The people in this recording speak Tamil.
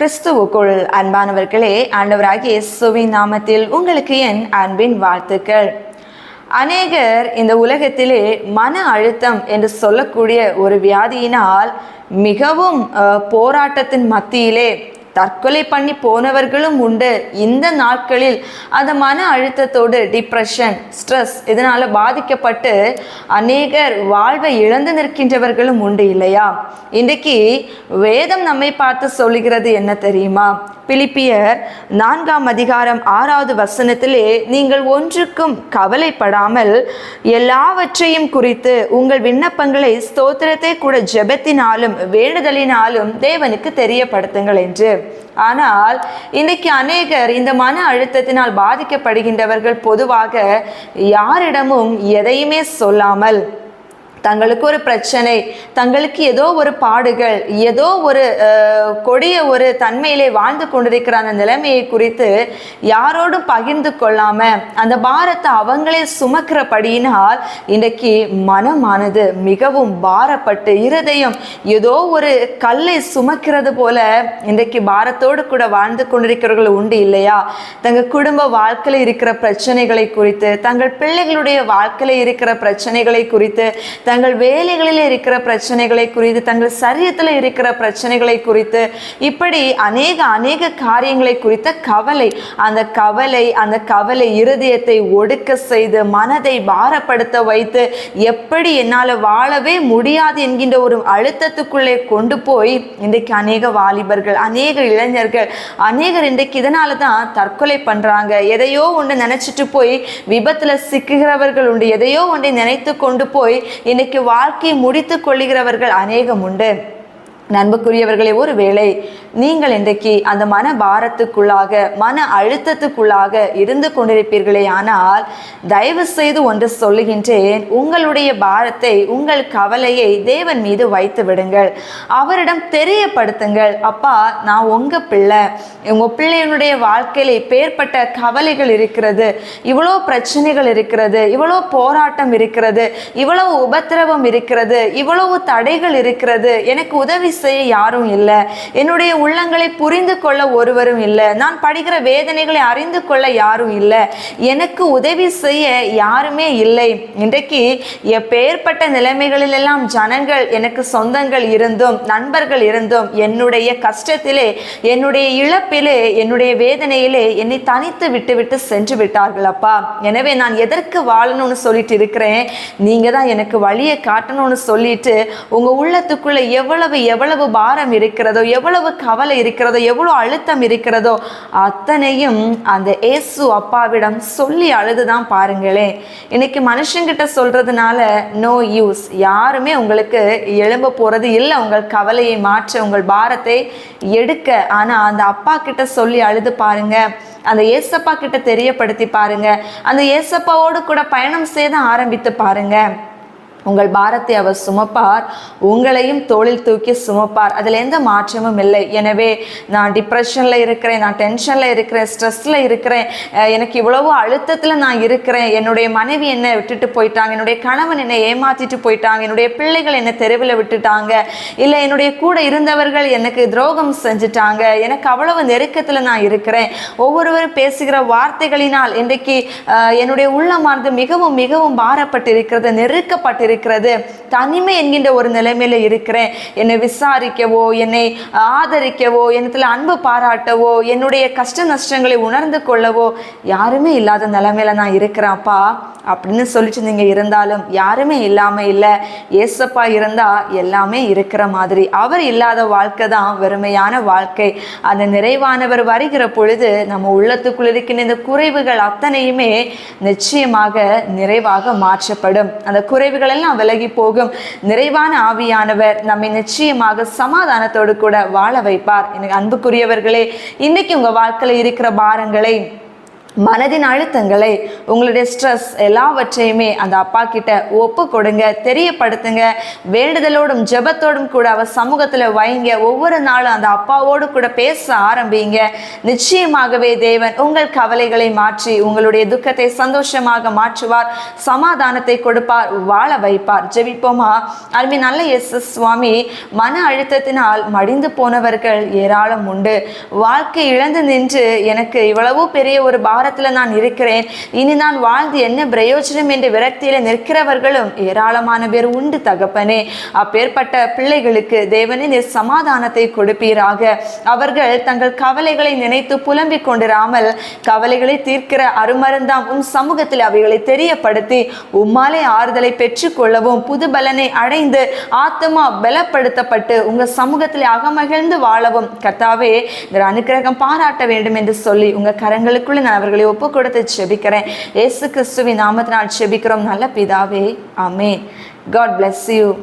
கிறிஸ்துவுக்குள் அன்பானவர்களே ஆண்டவராகிய இயேசுவின் நாமத்தில் உங்களுக்கு என் அன்பின் வாழ்த்துக்கள். அநேகர் இந்த உலகத்திலே மன அழுத்தம் என்று சொல்லக்கூடிய ஒரு வியாதியினால் மிகவும் போராட்டத்தின் மத்தியிலே தற்கொலை பண்ணி போனவர்களும் உண்டு. இந்த நாட்களில் அந்த மன அழுத்தத்தோடு டிப்ரெஷன் ஸ்ட்ரெஸ் இதனால் பாதிக்கப்பட்டு அநேகர் வாழ்வை இழந்து நிற்கின்றவர்களும் உண்டு இல்லையா? இன்றைக்கு வேதம் நம்மை பார்த்து சொல்லுகிறது என்ன தெரியுமா? பிலிப்பியர் நான்காம் அதிகாரம் ஆறாவது வசனத்திலே நீங்கள் ஒன்றுக்கும் கவலைப்படாமல் எல்லாவற்றையும் குறித்து உங்கள் விண்ணப்பங்களை ஸ்தோத்திரத்தை கூட ஜெபத்தினாலும் வேண்டுதலினாலும் தேவனுக்கு தெரியப்படுத்துங்கள் என்று. ஆனால் இன்றைக்கு அநேகர் இந்த மன அழுத்தத்தினால் பாதிக்கப்படுகின்றவர்கள் பொதுவாக யாரிடமும் எதையுமே சொல்லாமல் தங்களுக்கு ஒரு பிரச்சனை தங்களுக்கு ஏதோ ஒரு பாடுகள் ஏதோ ஒரு கொடிய ஒரு தன்மையிலே வாழ்ந்து கொண்டிருக்கிற அந்த நிலைமையை குறித்து யாரோடும் பகிர்ந்து கொள்ளாம அந்த பாரத்தை அவங்களே சுமக்கிறபடியினால் இன்றைக்கு மனமானது மிகவும் பாரப்பட்டு இருதயம் ஏதோ ஒரு கல்லை சுமக்கிறது போல இன்றைக்கு பாரத்தோடு கூட வாழ்ந்து கொண்டிருக்கிறவர்கள் உண்டு இல்லையா? தங்கள் குடும்ப வாழ்க்கையில் இருக்கிற பிரச்சனைகளை குறித்து தங்கள் பிள்ளைகளுடைய வாழ்க்கையில் இருக்கிற பிரச்சனைகளை குறித்து தங்கள் வேலைகளில் இருக்கிற பிரச்சனைகளை குறித்து தங்கள் சரீரத்தில் இருக்கிற பிரச்சனைகளை குறித்து இப்படி அநேக அநேக காரியங்களை குறித்த கவலை அந்த கவலை அந்த கவலை இருதயத்தை ஒடுக்க செய்து மனதை பாரப்படுத்த வைத்து எப்படி என்னால் வாழவே முடியாது என்கின்ற ஒரு அழுத்தத்துக்குள்ளே கொண்டு போய் இன்றைக்கு அநேக வாலிபர்கள் அநேக இளைஞர்கள் அநேகர் இன்றைக்கு இதனால தான் தற்கொலை பண்ணுறாங்க எதையோ ஒன்று நினச்சிட்டு போய் விபத்தில் சிக்குகிறவர்கள் உண்டு. எதையோ ஒன்றை நினைத்து கொண்டு போய் இன்னைக்கு வாழ்க்கையை முடித்து கொள்ளுகிறவர்கள் அநேகம் உண்டு. நண்புக்குரியவர்களே ஒருவேளை நீங்கள் இன்றைக்கு அந்த மன பாரத்துக்குள்ளாக மன அழுத்தத்துக்குள்ளாக இருந்து கொண்டிருப்பீர்களே ஆனால் தயவு செய்து ஒன்று சொல்லுகின்றேன். உங்களுடைய பாரத்தை உங்கள் கவலையை தேவன் மீது வைத்து விடுங்கள். அவரிடம் தெரியப்படுத்துங்கள். அப்பா நான் உங்க பிள்ளை. உங்க பிள்ளையினுடைய வாழ்க்கையில இப்பேற்பட்ட கவலைகள் இருக்கிறது. இவ்வளோ பிரச்சனைகள் இருக்கிறது. இவ்வளோ போராட்டம் இருக்கிறது. இவ்வளவு உபத்திரவம் இருக்கிறது. இவ்வளவு தடைகள் இருக்கிறது. எனக்கு உதவி செய்ய யாரும் இல்லை. என்னுடைய உள்ளங்களை புரிந்து கொள்ள ஒருவரும் இல்லை. நான் படிக்கிற வேதனைகளை அறிந்து கொள்ள யாரும் இல்லை. எனக்கு உதவி செய்ய யாருமே இல்லை. இன்றைக்கு எப்பேற்பட்ட நிலைமைகளிலெல்லாம் ஜனங்கள் எனக்கு சொந்தங்கள் இருந்தும் நண்பர்கள் இருந்தும் என்னுடைய கஷ்டத்திலே என்னுடைய இழப்பிலே என்னுடைய வேதனையிலே என்னை தனித்து விட்டுவிட்டு சென்று விட்டார்கள் அப்பா. எனவே நான் எதற்கு வாழணும்னு சொல்லிட்டு இருக்கிறேன். நீங்க தான் எனக்கு வழியை காட்டணும்னு சொல்லிட்டு உங்க உள்ளத்துக்குள்ள எவ்வளவு எவ்வளவு பாரம் இருக்கிறதோ எவ்வளவு கவலை இருக்கிறதோ எவ்வளோ அழுத்தம் இருக்கிறதோ அத்தனையும் அந்த இயேசு அப்பாவிடம் சொல்லி அழுதுதான் பாருங்களேன் இன்னைக்கு மனுஷங்கிட்ட சொல்றதுனால நோ யூஸ் யாருமே உங்களுக்கு எழும்ப போறது இல்லை உங்கள் கவலையை மாற்ற உங்கள் பாரத்தை எடுக்க. ஆனால் அந்த அப்பா கிட்ட சொல்லி அழுது பாருங்க. அந்த ஏசப்பா கிட்ட தெரியப்படுத்தி பாருங்க. அந்த ஏசப்பாவோடு கூட பயணம் செய்து ஆரம்பித்து பாருங்க. உங்கள் பாரத்தை அவர் சுமப்பார் உங்களையும் தோளில் தூக்கி சுமப்பார். அதில் எந்த மாற்றமும் இல்லை. எனவே நான் டிப்ரெஷனில் இருக்கிறேன் நான் டென்ஷனில் இருக்கிறேன் ஸ்ட்ரெஸ்ஸில் இருக்கிறேன் எனக்கு இவ்வளவோ அழுத்தத்தில் நான் இருக்கிறேன். என்னுடைய மனைவி என்னை விட்டுட்டு போயிட்டாங்க என்னுடைய கணவன் என்னை ஏமாற்றிட்டு போயிட்டாங்க என்னுடைய பிள்ளைகள் என்னை தெருவில் விட்டுட்டாங்க இல்லை என்னுடைய கூட இருந்தவர்கள் எனக்கு துரோகம் செஞ்சுட்டாங்க எனக்கு அவ்வளவு நெருக்கத்தில் நான் இருக்கிறேன். ஒவ்வொருவரும் பேசுகிற வார்த்தைகளினால் இன்றைக்கு என்னுடைய உள்ளமானது மிகவும் மிகவும் பாரப்பட்டிருக்கிறது நெருக்கப்பட்டிருக்கிறது. இருக்கிறது. தனிமை என்கின்ற ஒரு நிலைமையில இருக்கிறேன். என்னை விசாரிக்கவோ என்னை ஆதரிக்கவோ என்னத்தில் அன்பு பாராட்டவோ என்னுடைய கஷ்ட நஷ்டங்களை உணர்ந்து கொள்ளவோ யாருமே இல்லாத நிலைமையில நான் இருக்கிறேன்ப்பா அப்படின்னு சொல்லிட்டு நீங்கள் இருந்தாலும் யாருமே இல்லாமல் இல்லை. ஏசப்பா இருந்தால் எல்லாமே இருக்கிற மாதிரி. அவர் இல்லாத வாழ்க்கை தான் வெறுமையான வாழ்க்கை. அந்த நிறைவானவர் வருகிற பொழுது நம்ம உள்ளத்துக்குள் இருக்கின்ற இந்த குறைவுகள் அத்தனையுமே நிச்சயமாக நிறைவாக மாற்றப்படும். அந்த குறைவுகள் எல்லாம் விலகி போகும். நிறைவான ஆவியானவர் நம்மை நிச்சயமாக சமாதானத்தோடு கூட வாழ வைப்பார். எனக்கு அன்புக்குரியவர்களே இன்னைக்கு உங்கள் வாழ்க்கையில் இருக்கிற பாரங்களை மனதின் அழுத்தங்களை உங்களுடைய ஸ்ட்ரெஸ் எல்லாவற்றையுமே அந்த அப்பா கிட்ட ஒப்பு கொடுங்க தெரியப்படுத்துங்க. வேண்டுதலோடும் ஜெபத்தோடும் கூட அவர் சமூகத்தில் வைங்க. ஒவ்வொரு நாளும் அந்த அப்பாவோடு கூட பேச ஆரம்பிங்க. நிச்சயமாகவே தேவன் உங்கள் கவலைகளை மாற்றி உங்களுடைய துக்கத்தை சந்தோஷமாக மாற்றுவார். சமாதானத்தை கொடுப்பார் வாழ வைப்பார். ஜெபிப்போமா? அருமை நல்ல எஸ் எஸ் சுவாமி மன அழுத்தத்தினால் மடிந்து போனவர்கள் ஏராளம் உண்டு. வாழ்க்கை இழந்து நின்று எனக்கு இவ்வளவு பெரிய ஒரு பாரத்தில் நான் இருக்கிறேன். இனி நான் வாழ்ந்து என்ன பிரயோஜனம் என்று விரக்தியில் நிற்கிறவர்களும் ஏராளமான பேர் உண்டு தகப்பனே. அப்பேற்பட்ட பிள்ளைகளுக்கு தேவனே நீர் சமாதானத்தை கொடுப்பீராக. அவர்கள் தங்கள் கவலைகளை நினைத்து புலம்பிக் கொண்டிராமல் கவலைகளை தீர்க்கிற அருமருந்தாம் உன் சமூகத்தில் அவைகளை தெரியப்படுத்தி உம்மாலே ஆறுதலை பெற்றுக்கொள்ளவும் புது பலனை அடைந்து ஆத்மா பலப்படுத்தப்பட்டு உங்கள் சமூகத்தில் அகமகிழ்ந்து வாழவும். கர்த்தாவே இந்த அனுக்கிரகம் பாராட்ட வேண்டும் என்று சொல்லி உங்கள் கரங்களுக்குள்ளே நான் அவர்களை ஒப்பு கொடுத்து செபிக்கிறேன். ஏசு கிறிஸ்துவின் நாமத்தினால் செபிக்கிறோம். நல்ல பிதாவே அமே காட் பிளஸ் யூ